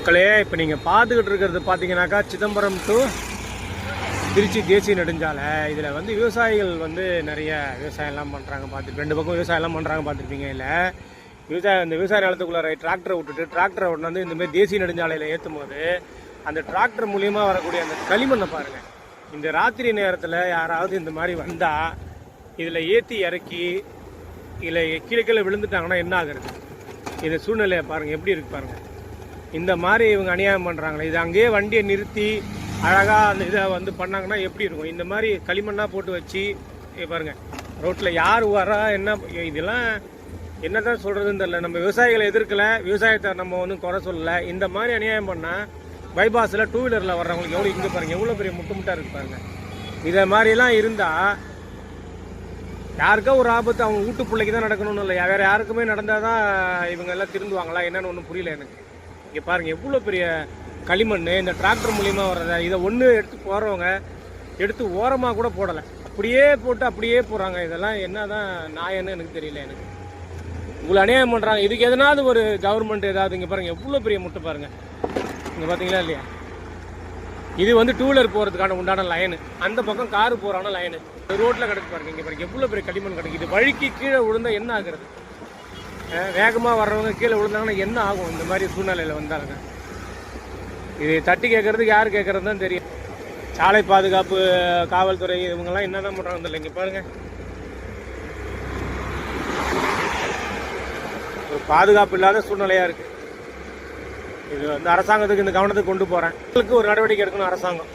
மக்களே இப்போ நீங்கள் பார்த்துக்கிட்டு இருக்கிறது பார்த்தீங்கன்னாக்கா சிதம்பரம் டு திருச்சி தேசிய நெடுஞ்சாலை. இதில் வந்து விவசாயிகள் வந்து நிறைய விவசாயம்லாம் பண்ணுறாங்க பார்த்து ரெண்டு பக்கம் விவசாயம்லாம் பண்ணுறாங்க பார்த்துருப்பீங்க இல்லை விவசாயம் இந்த விவசாய நிலத்துக்குள்ளார டிராக்டரை விட்டுட்டு டிராக்டரை வந்து இந்தமாதிரி தேசிய நெடுஞ்சாலையில் ஏற்றும் போது அந்த டிராக்டர் மூலியமாக வரக்கூடிய அந்த களிமண்ணை பாருங்கள் இந்த ராத்திரி நேரத்தில் யாராவது இந்த மாதிரி வந்தால் இதில் ஏற்றி இறக்கி இதில் கீழே கீழே விழுந்துட்டாங்கன்னா என்ன ஆகுறது? இந்த சூழ்நிலையை பாருங்கள் எப்படி இருக்கு பாருங்கள் இந்த மாதிரி இவங்க அநியாயம் பண்ணுறாங்களே இது அங்கேயே வண்டியை நிறுத்தி அழகாக அந்த இதை வந்து பண்ணாங்கன்னா எப்படி இருக்கும்? இந்த மாதிரி களிமண்ணாக போட்டு வச்சு பாருங்க ரோட்டில் யார் வரா என்ன இதெல்லாம் என்ன தான் சொல்கிறதுன்னு தெரில நம்ம விவசாயிகளை எதிர்க்கலை விவசாயத்தை நம்ம ஒன்றும் குறை சொல்லலை. இந்த மாதிரி அநியாயம் பண்ணால் பைபாஸில் டூ வீலரில் வர்றவங்களுக்கு எவ்வளோ இங்கே பாருங்கள் எவ்வளோ பெரிய முட்டு முட்டாக இருக்கு பாருங்கள் இதை மாதிரிலாம் இருந்தால் யாருக்கோ ஒரு ஆபத்து அவங்க வீட்டு பிள்ளைக்கு தான் நடக்கணும்னு இல்லை வேறு யாருக்குமே நடந்தால் தான் இவங்க எல்லாம் திருந்துவாங்களா? என்னன்னு ஒன்றும் புரியல எனக்கு. இங்கே பாருங்கள் எவ்வளோ பெரிய களிமண் இந்த டிராக்டர் மூலிமா வர்றத இதை ஒன்று எடுத்து போகிறவங்க எடுத்து ஓரமாக கூட போடலை. அப்படியே போட்டு அப்படியே போகிறாங்க இதெல்லாம் என்ன தான் நாயன்னு எனக்கு தெரியல எனக்கு. இவ்வளோ அநியாயம் பண்ணுறாங்க இதுக்கு எதனாவது ஒரு கவர்மெண்ட் ஏதாவது இங்கே பாருங்கள் எவ்வளோ பெரிய முட்டை பாருங்கள் இங்கே பார்த்தீங்களா இல்லையா? இது வந்து டூ வீலர் போகிறதுக்கான உண்டான லைனு அந்த பக்கம் காரு போகிறான லைனு ரோட்டில் கிடக்கு பாருங்க இங்கே பாருங்க எவ்வளோ பெரிய களிமண் கிடக்கு. இது வழிக்கு கீழே விழுந்தா என்ன ஆகுறது? வேகமாக வர்றவங்க கீழே விழுந்தாங்கன்னா என்ன ஆகும்? இந்த மாதிரி சூழ்நிலையில் வந்தாங்க இது தட்டி கேட்கறதுக்கு யார் கேட்கறது தான் தெரியும். சாலை பாதுகாப்பு காவல்துறை இவங்கெல்லாம் என்ன தான் பண்ணுறாங்க தெரியல. இங்கே பாருங்கள் ஒரு பாதுகாப்பு இல்லாத சூழ்நிலையாக இருக்குது இது வந்து அரசாங்கத்துக்கு இந்த கவனத்துக்கு கொண்டு போகிறேன் ஒரு நடவடிக்கை எடுக்கணும் அரசாங்கம்.